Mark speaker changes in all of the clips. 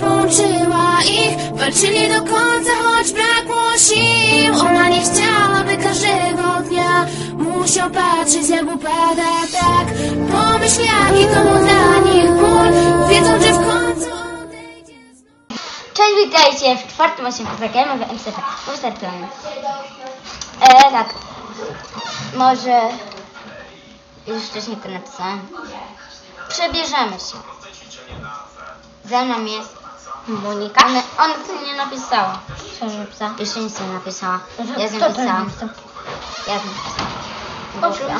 Speaker 1: połączyła ich Walczyli do końca, choć brakło sił Ona nie chciała, by każdego dnia Musiał patrzeć, jak upada tak Pomyśl, jaki to był dla nich ból Wiedzą, że w końcu odejdzie
Speaker 2: Cześć, witajcie w czwartym odcinku w MCP. Wystarczyłem. E, tak. Może już wcześniej to napisałem. Przebierzemy się. Ze mną jest Monika. Ona, ona to nie napisała. Co napisała? Jeszcze nic nie napisała. Ja z nią pisałam. Ja z nią pisałam. Dobra.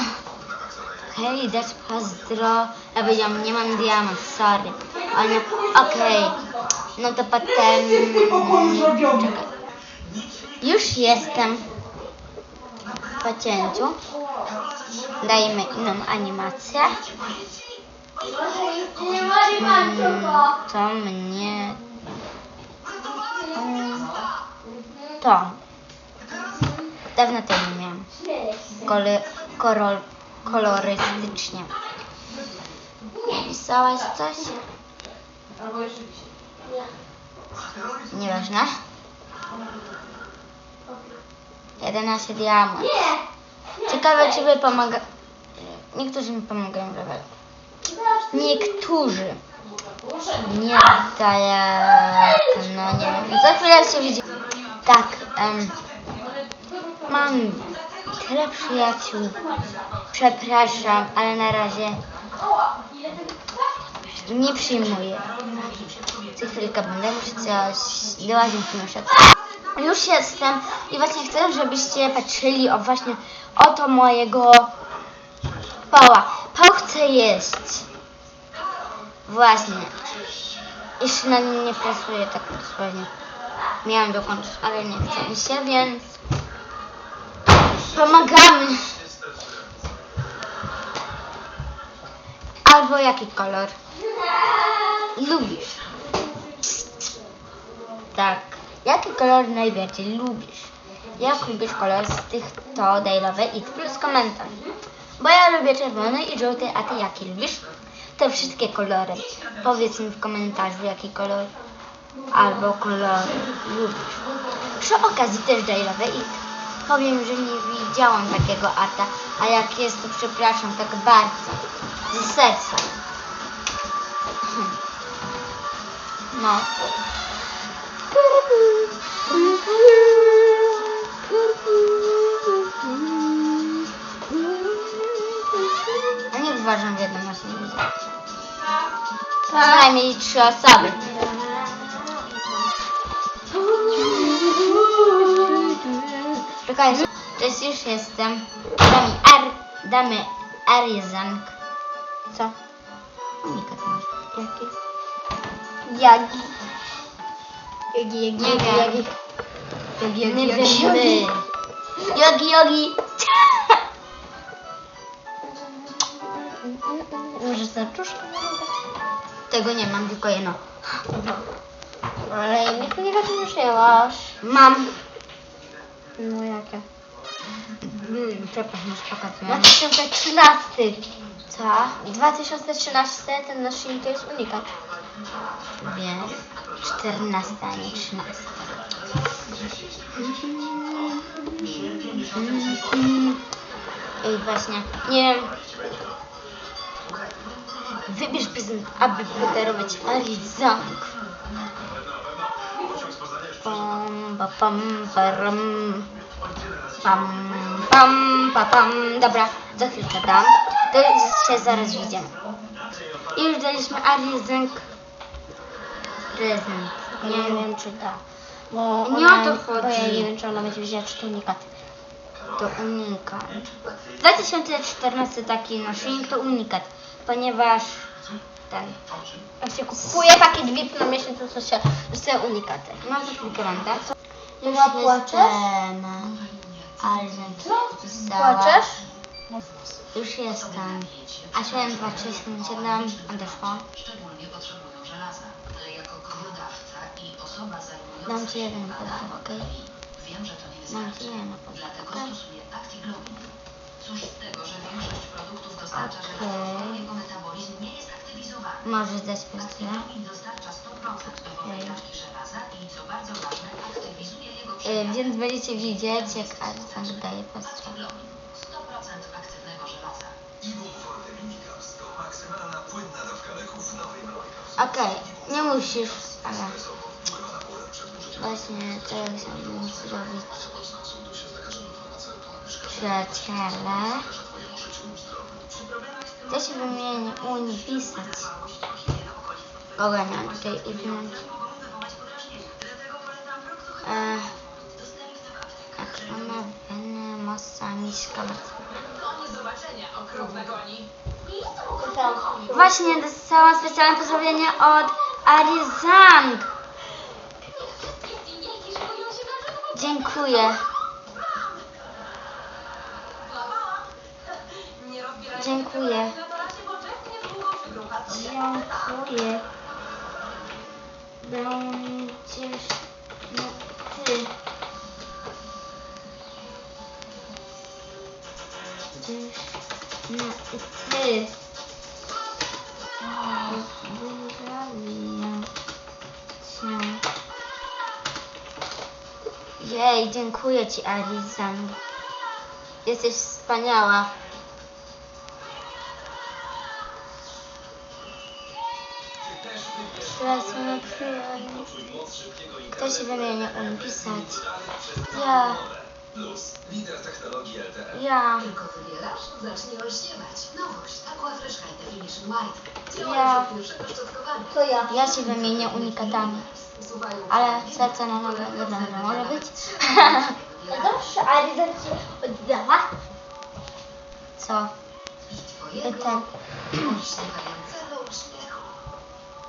Speaker 2: Hej, dać pozdro. Ja powiedziałam, nie mam diamant, sorry. Ona, okej. No to potem... Czekaj. Już jestem po cięciu. Dajemy inną animację. Mm, To mnie... To. Dawno tego nie miałam. Kole, korol, kolorystycznie. Pisałaś coś? Nieważne. 11 diamant. Ciekawe, czy wy pomaga... Niektórzy mi pomagają w levelu. Niektórzy. Nie tak, no nie wiem. Za chwilę się widzi. Tak, em, mam tyle przyjaciół. Przepraszam, ale na razie nie przyjmuję. Za chwilkę będę muszę coś do łazienki muszę. Już jestem i właśnie chcę, żebyście patrzyli o właśnie oto mojego pała. Pał chce jeść. Właśnie. Jeszcze na nim nie pracuję tak dosłownie. Miałam dokończyć, ale nie chce mi się, więc pomagamy. Albo jaki kolor lubisz? Tak. Jaki kolor najbardziej lubisz? Jak lubisz kolor z tych, to daj love i plus komentarz. Bo ja lubię czerwony i żółty, a ty jaki lubisz? Te wszystkie kolory. Powiedz mi w komentarzu, jaki kolor albo kolor lubisz. Przy okazji też daj love i powiem, że nie widziałam takiego arta, a jak jest, to przepraszam tak bardzo. Ze serca. Hmm. No. A nie uważam wiadomości. Przynajmniej trzy osoby. Czekajcie, cześć, już jestem. Damy R, damy Arizank. Co? Unika to masz. Jaki? Jagi. Jogi, jogi, jogi, jogi. Jogi, jogi, jogi. Jogi, jogi. Może serduszko? Tego nie mam, tylko jedno.
Speaker 3: Ale innych nie rozmyśliłaś.
Speaker 2: Mam.
Speaker 3: No jakie?
Speaker 2: Mm, Przepraszam, już pokazuję.
Speaker 3: 2013.
Speaker 2: Co?
Speaker 3: 2013 ten nasz film to jest unikat.
Speaker 2: Wiem. 14, a nie 13. Ej, właśnie, nie wiem. Wybierz prezent, aby podarować Arizank. Pam, pa, pam, param. Pam, pam, pa, pam. Dobra, za chwilkę dam. To się zaraz widzimy. I już daliśmy Arizank prezent.
Speaker 3: Nie,
Speaker 2: Nie
Speaker 3: wiem czy da. Bo
Speaker 2: Nie
Speaker 3: ona,
Speaker 2: o to
Speaker 3: Bo ja
Speaker 2: chodzi.
Speaker 3: nie wiem czy ona będzie wiedziała czy to unikat.
Speaker 2: To unikat. 2014 taki naszyjnik to unikat, ponieważ ten.
Speaker 3: Jak się kupuje VIP na miesiąc, to co się dostaje unikaty.
Speaker 2: Mam za chwilkę tak?
Speaker 3: Mama, płaczesz?
Speaker 2: jestem. Ale pisała.
Speaker 3: Płaczesz?
Speaker 2: Już jestem. A 7237 odeszło.
Speaker 4: Szczególnie potrzebują żelaza, ale jako krwiodawca i osoba zajmująca
Speaker 2: Dam ci
Speaker 4: się
Speaker 2: jeden podał, okej?
Speaker 4: krwi, wiem, że to nie
Speaker 2: Dam ci
Speaker 4: wystarczy.
Speaker 2: jeden
Speaker 4: Dlatego
Speaker 2: okej?
Speaker 4: Cóż z tego, że większość produktów dostarcza żelazo, jego metabolizm nie jest aktywizowany.
Speaker 2: Możesz dać pozdro.
Speaker 4: Actiglobin dostarcza 100% do powielaczki żelaza i co bardzo ważne, aktywizuje jego
Speaker 2: Y, więc będziecie widzieć, jak Arizon daje postrzał.
Speaker 4: hemoglobin. 100% aktywnego żelaza.
Speaker 2: Okej, nie musisz, ale właśnie to chciałabym zrobić przyjaciele. To się wymieni Unii pisać. Ogarniam tutaj i wymienić. E, Akrona, Weny, Mossa, Miszka, Właśnie dostałam specjalne pozdrowienie od Arizang. Dziękuję. Dziękuję. Dziękuję. Będziesz no, ty. Będziesz no, ty. Jej, dziękuję ci, Arizang. Jesteś wspaniała. Kto się wymienia umie pisać? Ja,
Speaker 5: Plus, lider technologii LTE.
Speaker 2: ja,
Speaker 4: Tylko wybierasz? Zacznij olśniewać. Nowość. Aquafresh High Definition White.
Speaker 2: Ja.
Speaker 3: To ja.
Speaker 2: ja się wymienię unikatami. Ale serce na nogę nie będę, może być?
Speaker 3: Zawsze Arizon ci oddała.
Speaker 2: Co? Ten.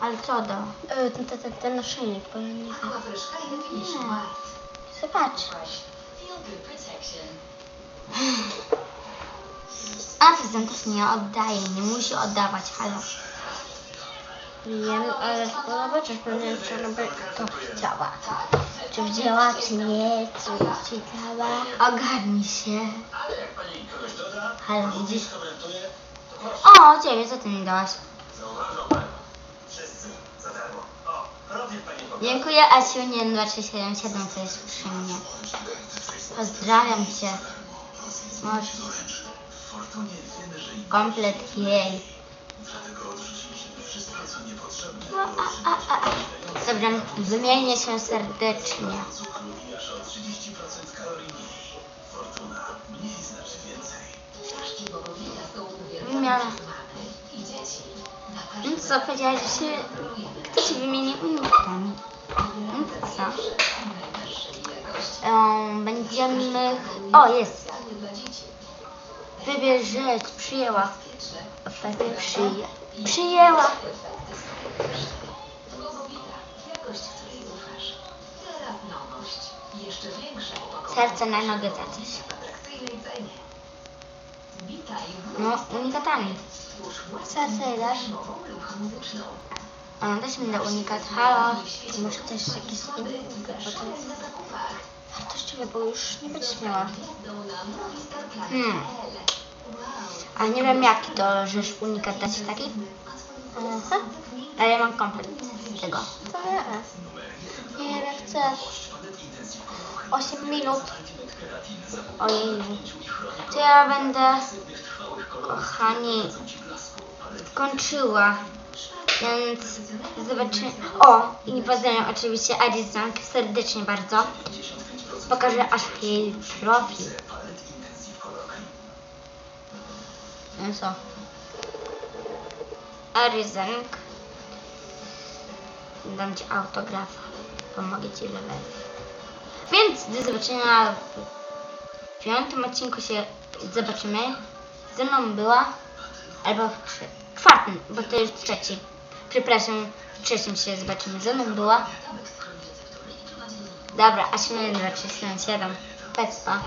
Speaker 2: ale co do? E, Ten, ten, ten, ten naszyjnik, bo ja nie wiem. Nie. Zobacz.
Speaker 4: Feel good protection.
Speaker 2: A prezentów nie oddaje, nie musi oddawać, halo. Wiem, ale chyba zobaczysz, pewnie czy by to chciała. Czy wzięła, czy nie, czy ciekawa. Ogarnij się. Halo, widzisz? O, ciebie, co ty mi dałaś? Dziękuję, Asiu, nie 2377, co jest przy mnie. Pozdrawiam cię. Masz komplet jej. No, a, a, a. Dobra, wymienię się serdecznie.
Speaker 5: Cukru i aż o 30% kalorii mniej. Fortuna mniej więcej.
Speaker 4: Czaszki wołowina są
Speaker 2: Wymiana. No co, powiedziałeś, że się... Kto się wymieni unikami?
Speaker 4: Jakości.
Speaker 2: Um, będziemy... O, jest. Wybierz rzecz, przyjęła. Ofertę przyję. Przyjęła. Serce na nogę za coś. No, unikatami. Serce dasz? Też mi da unikat. Halo. Może też jakieś inne, bo
Speaker 4: na
Speaker 2: już nie będziesz miała.
Speaker 4: Gwiazdą na movistarplanet.pl.
Speaker 2: Hmm. A nie wiem jaki to, żeż unikat dać taki? Aha. Ale ja mam komplet tego. To nie. Nie, ja chcę. 8 minut. Ojej. To ja będę, kochani, kończyła. Więc zobaczymy. O, i pozdrawiam oczywiście Arizang serdecznie bardzo. Pokażę aż jej profil. No co? Arizang. Dam ci autograf. Pomogę ci level. Więc do zobaczenia w piątym odcinku się zobaczymy. Ze mną była, albo czwartym, bo to już trzeci. Przepraszam, w trzecim się zobaczymy. Ze mną była. Dobra, aż 2, 3, 7. Pespa.